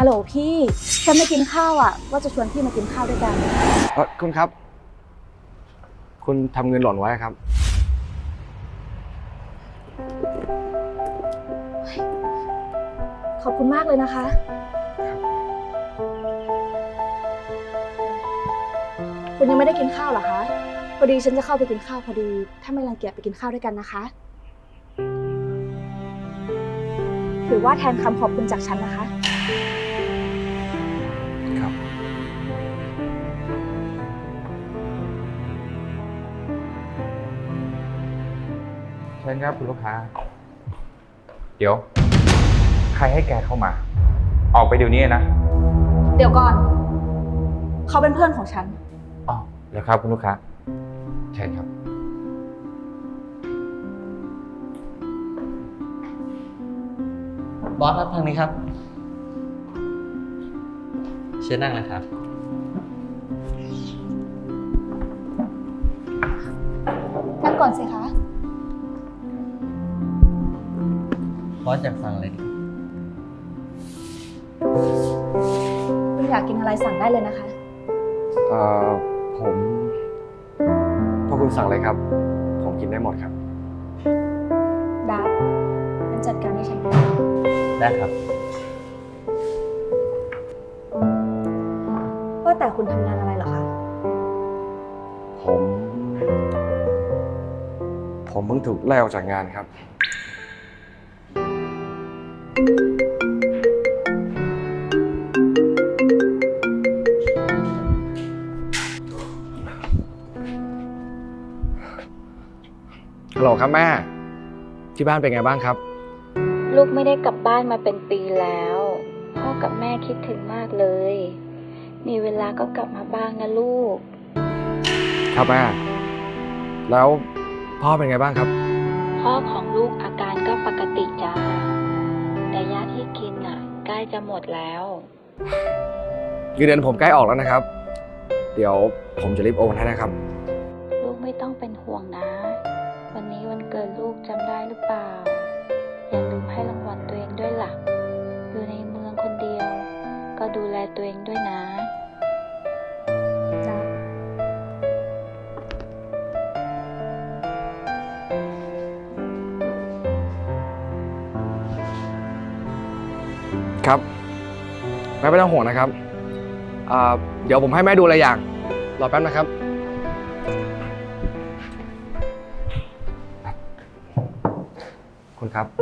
ฮัลโหลพี่ ฉันมากินข้าวอะ ว่าจะชวนพี่มากินข้าวด้วยกัน เอ่อคุณครับ คุณทำเงินหล่นไว้ครับ ขอบคุณมากเลยนะคะ คุณยังไม่ได้กินข้าวเหรอคะ พอดีฉันจะเข้าไปกินข้าวพอดี ถ้าไม่รังเกียจไปกินข้าวด้วยกันนะคะ ถือว่าแทนคำขอบคุณจากฉันนะคะ ชิญครับคุณลูกค้า เดี๋ยว ใครให้แกเข้ามา ออกไปเดี๋ยวนี้นะเดี๋ยวก่อน เขาเป็นเพื่อนของฉัน อ๋อแล้วครับคุณลูกค้าใช่ครับ บอสครับทางนี้ครับ เชิญนั่งเลยครับ นั่งก่อนสิคะ อสอยากฟังอะไรดีคุณอยากกินอะไรสั่งได้เลยนะคะ เอ่อผมพวกคุณสั่งเลยครับ ผมกินได้หมดครับดาบมันจัดการให้ฉันด้วยได้ครับ ว่าแต่คุณทำงานอะไรเหรอคะ ผม ผมเพิ่งถูกไล่ออกจากงานครับ ฮัลโหลครับแม่ ที่บ้านเป็นไงบ้างครับ ลูกไม่ได้กลับบ้านมาเป็นปีแล้ว พ่อกับแม่คิดถึงมากเลย มีเวลาก็กลับมาบ้างนะลูก ครับแม่ แล้วพ่อเป็นไงบ้างครับ พ่อของลูกอาการก็ปกติจ้า แต่ยาที่กินอะ ใกล้จะหมดแล้ว เงินเดือนผมใกล้ออกแล้วนะครับ เดี๋ยวผมจะรีบโอนให้นะครับ เกิดลูกจำได้หรือเปล่า อย่าลืมให้รางวัลตัวเองด้วยล่ะอยู่ในเมืองคนเดียว ก็ดูแลตัวเองด้วยนะดาบครับแม่ไม่ต้องห่วงนะครับอ่าเดี๋ยวผมให้แม่ดูอะไรอย่าง รอแป๊บนะครับ คุณครับ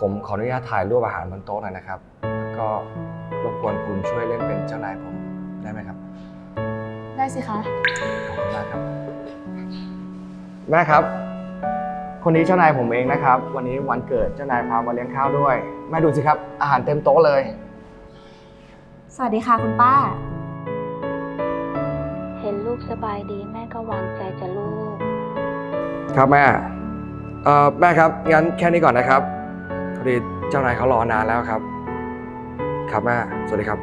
ผมขออนุญาตถ่ายรูปอาหารบนโต๊ะหน่อยนะครับแล้วก็รบกวนคุณช่วยเล่นเป็นเจ้านายผมได้ไหมครับ ได้สิคะ ขอบคุณมากครับ แม่ครับ คนนี้เจ้านายผมเองนะครับ วันนี้วันเกิดเจ้านายพามาเลี้ยงข้าวด้วย แม่ดูสิครับ อาหารเต็มโต๊ะเลย สวัสดีค่ะคุณป้า เห็นลูกสบายดีแม่ก็วางใจจะลูก ครับแม่ เอ่อแม่ครับ งั้นแค่นี้ก่อนนะครับ พอดีเจ้านายเขารอนานแล้วครับ ครับแม่ สวัสดีครับ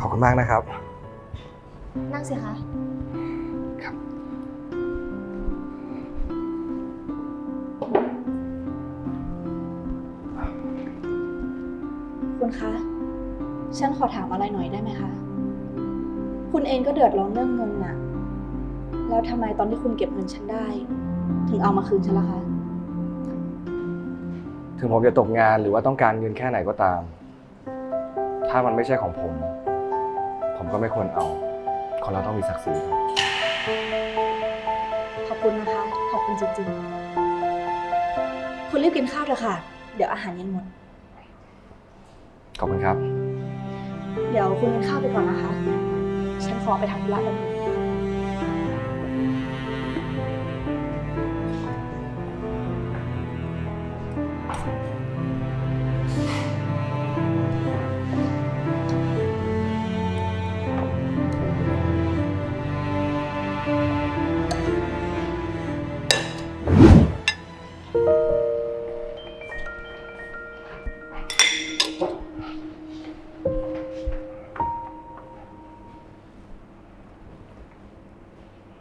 ขอบคุณมากนะครับ นั่งสิคะครับ คุณคะ ฉันขอถามอะไรหน่อยได้ไหมคะ คุณเองก็เดือดร้อนเรื่องเงินน่ะ แล้วทำไมตอนที่คุณเก็บเงินฉันได้ ถึงเอามาคืนฉันล่ะคะ ถึงผมจะตกงานหรือว่าต้องการเงินแค่ไหนก็ตาม ถ้ามันไม่ใช่ของผม ผมก็ไม่ควรเอา คนเราต้องมีศักดิ์ศรีครับ ขอบคุณนะคะ ขอบคุณจริงๆ คุณรีบกินข้าวเถอะค่ะ เดี๋ยวอาหารเย็นหมด ขอบคุณครับ เดี๋ยวคุณกินข้าวไปก่อนนะคะ ฉันขอไปทำธุระแป๊บนึง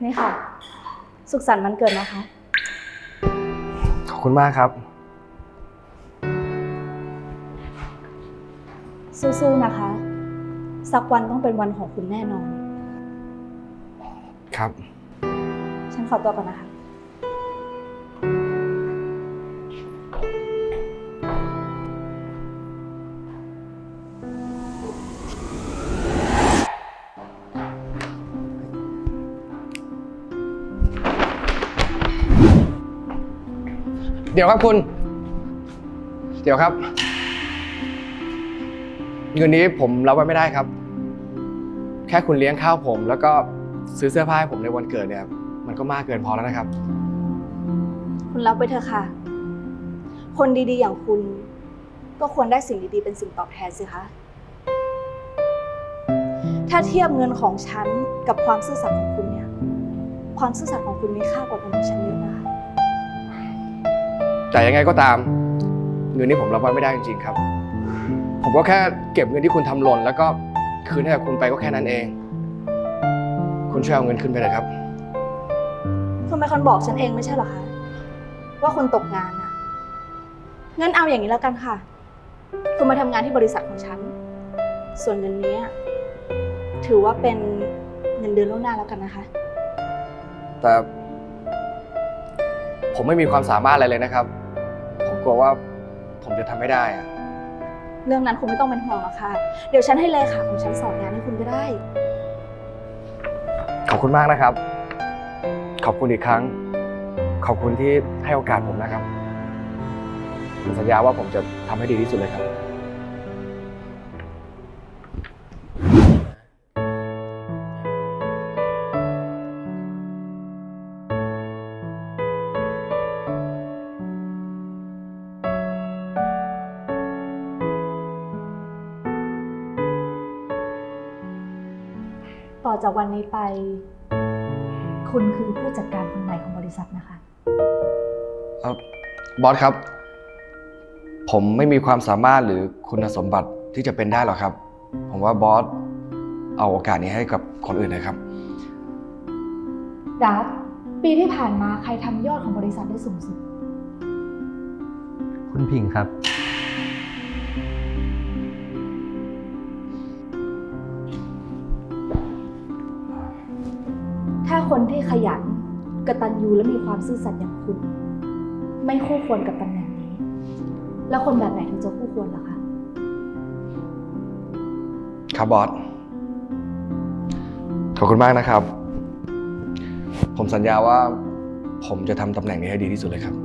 นี่ค่ะ สุขสันต์วันเกิดนะคะ ขอบคุณมากครับ สู้ๆนะคะ สักวันต้องเป็นวันของคุณแน่นอน ครับ ฉันขอตัวก่อนนะคะ เดี๋ยวครับคุณ เดี๋ยวครับ เงินนี้ผมรับไว้ไม่ได้ครับ แค่คุณเลี้ยงข้าวผม แล้วก็ซื้อเสื้อผ้าให้ผมในวันเกิดเนี่ย มันก็มากเกินพอแล้วนะครับ คุณรับไปเถอะค่ะ คนดีๆอย่างคุณ ก็ควรได้สิ่งดีๆเป็นสิ่งตอบแทนสิคะ ถ้าเทียบเงินของฉันกับความซื่อสัตย์ของคุณเนี่ย ความซื่อสัตย์ของคุณมีค่ากว่าเงินของฉันเยอะนะคะ แต่ยังไงก็ตาม เงินนี้ผมรับไว้ไม่ได้จริงๆครับ ผมก็แค่เก็บเงินที่คุณทำหล่น แล้วก็คืนให้กับคุณไปก็แค่นั้นเอง คุณช่วยเอาเงินขึ้นไปเลยครับ คุณเป็นคนบอกฉันเองไม่ใช่เหรอคะ ว่าคุณตกงานอะงั้นเอาอย่างนี้แล้วกันค่ะ คุณมาทำงานที่บริษัทของฉัน ส่วนเงินเนี้ยถือว่าเป็นเงินเดือนล่วงหน้าแล้วกันนะคะ แต่ ผมไม่มีความสามารถอะไรเลยนะครับ ผมกลัวว่าผมจะทำไม่ได้อะเรื่องนั้นคุณไม่ต้องเป็นห่วงหรอกค่ะ เดี๋ยวฉันให้เลขาของฉันสอนงานให้คุณก็ได้ ขอบคุณมากนะครับ ขอบคุณอีกครั้ง ขอบคุณที่ให้โอกาสผมนะครับผมสัญญาว่าผมจะทำให้ดีที่สุดเลยครับ จากวันนี้ไป คุณคือผู้จัดการคนใหม่ของบริษัทนะคะ เอ่อบอสครับ ผมไม่มีความสามารถหรือคุณสมบัติที่จะเป็นได้หรอกครับ ผมว่าบอสเอาโอกาสนี้ให้กับคนอื่นนะครับดับปีที่ผ่านมาใครทำยอดของบริษัทได้สูงสุด คุณพิงครับ ขยัน กระตันยูและมีความซื่อสัตย์อย่างคุณ ไม่คู่ควรกับตำแหน่งนี้ แล้วคนแบบไหนถึงจะคู่ควรล่ะคะ ครับบอส ขอบคุณมากนะครับ ผมสัญญาว่าผมจะทำตำแหน่งนี้ให้ดีที่สุดเลยครับ